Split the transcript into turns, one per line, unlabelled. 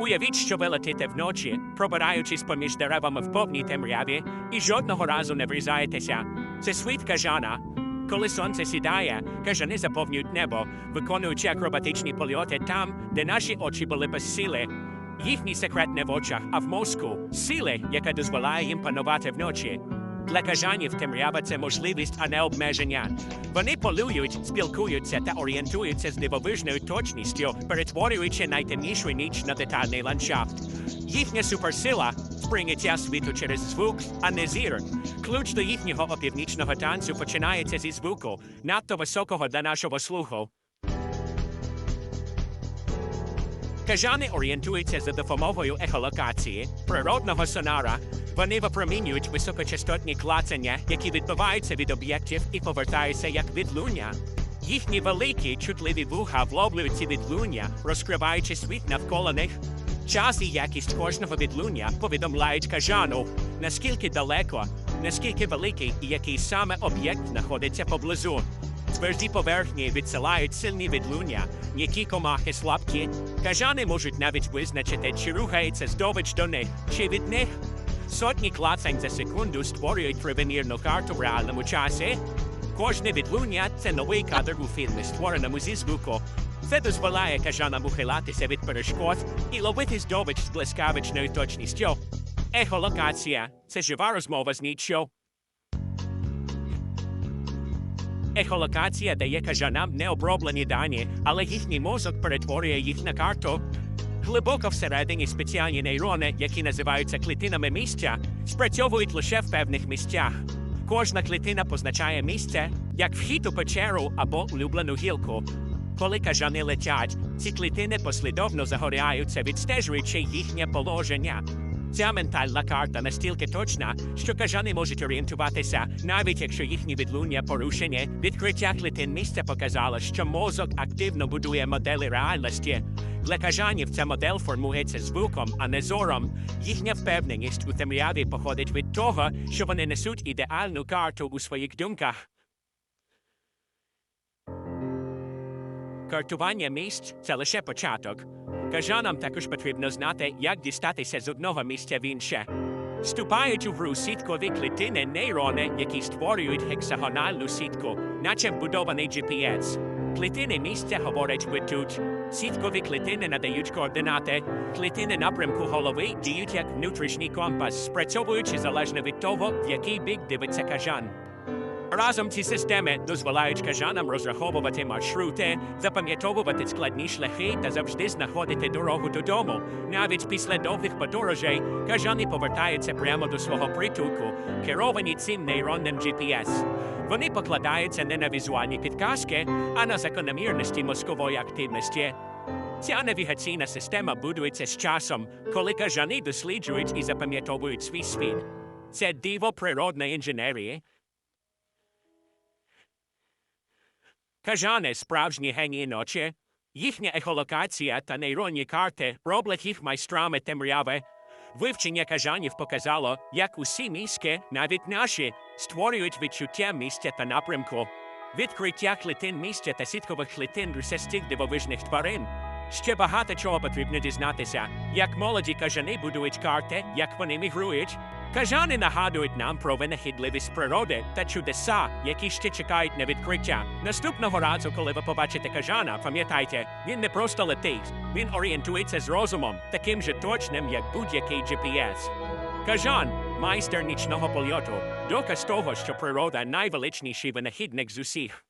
Уявіть, що ви летите вночі, пробираючись поміж деревами в повній темряві, і жодного разу не врізаєтеся. Це світ кажана. Коли сонце сідає, кажани заповнюють небо, виконуючи акробатичні польоти там, де наші очі були без сили. Їхній секрет не в очах, а в мозку, сили, яка дозволяє їм панувати вночі. Для кажанів темрява це можливість, а не обмеження. Вони полюють, спілкуються та орієнтуються з дивовижною точністю, перетворюючи найтемнішу ніч на детальний ландшафт. Їхня суперсила сприйняття світу через звук, а не зір. Ключ до їхнього опівнічного танцю починається зі звуку, надто високого для нашого слуху. Кажани орієнтуються за допомогою ехолокації, природного сонара. Вони випромінюють високочастотні клацання, які відбиваються від об'єктів і повертаються як відлуння. Їхні великі чутливі вуха вловлюють ці відлуння, розкриваючи світ навколо них. Час і якість кожного відлуння повідомляють кажану, наскільки далеко, наскільки великий і який саме об'єкт знаходиться поблизу. Тверді поверхні відсилають сильні відлуння, м'які комахи слабкі. Кажани можуть навіть визначити, чи рухається здобич до них, чи від них. Сотні клацань за секунду створюють привимірну карту в реальному часі. Кожне відлуння це новий кадр у фільмі, створеному зі звуку. Це дозволяє кажанам ухилатися від перешкод і ловити здобич з блискавичною точністю. Ехолокація це жива розмова з ніччю. Ехолокація дає кажанам необроблені дані, але їхній мозок перетворює їх на карту. Глибоко всередині спеціальні нейрони, які називаються клітинами місця, спрацьовують лише в певних місцях. Кожна клітина позначає місце як вхід у печеру або улюблену гілку. Коли кажани летять, ці клітини послідовно загоряються, відстежуючи їхнє положення. Ця ментальна карта настільки точна, що кажани можуть орієнтуватися, навіть якщо їхні відлуння порушені. Відкриття клітин місця показало, що мозок активно будує моделі реальності. Для кажанів ця модель формується звуком, а не зором. Їхня впевненість у темряві походить від того, що вони несуть ідеальну карту у своїх думках. Картування місць це лише початок. Кажанам також потрібно знати, як дістатися з одного місця в інше. Ступають у гру сіткові клітини нейрони, які створюють гексагональну сітку, наче вбудований GPS. Клітини місця говорять ви тут. Сіткові клітини надають координати. Клітини напрямку голови діють як внутрішній компас, спрацьовуючи залежно від того, в який бік дивиться кажан. Разом ці системи дозволяють кажанам розраховувати маршрути, запам'ятовувати складні шляхи та завжди знаходити дорогу додому. Навіть після довгих подорожей кажани повертаються прямо до свого притулку, керовані цим нейронним GPS. Вони покладаються не на візуальні підказки, а на закономірності мозкової активності. Ця навігаційна система будується з часом, коли кажани досліджують і запам'ятовують свій світ. Це диво природної інженерії, Кажани справжні генії ночі. Їхня ехолокація та нейронні карти роблять їх майстрами темряви. Вивчення кажанів показало, як усі мізки, навіть наші, створюють відчуття місця та напрямку. Відкриття клітин місця та сіткових клітин усе з дивовижних тварин. Ще багато чого потрібно дізнатися, як молоді кажани будують карти, як вони мігрують. Кажани нагадують нам про винахідливість природи та чудеса, які ще чекають на відкриття. Наступного разу, коли ви побачите кажана, пам'ятайте, він не просто летить, він орієнтується з розумом, таким же точним, як будь-який GPS. Кажан майстер нічного польоту, доказ того, що природа найвеличніший винахідник з усіх.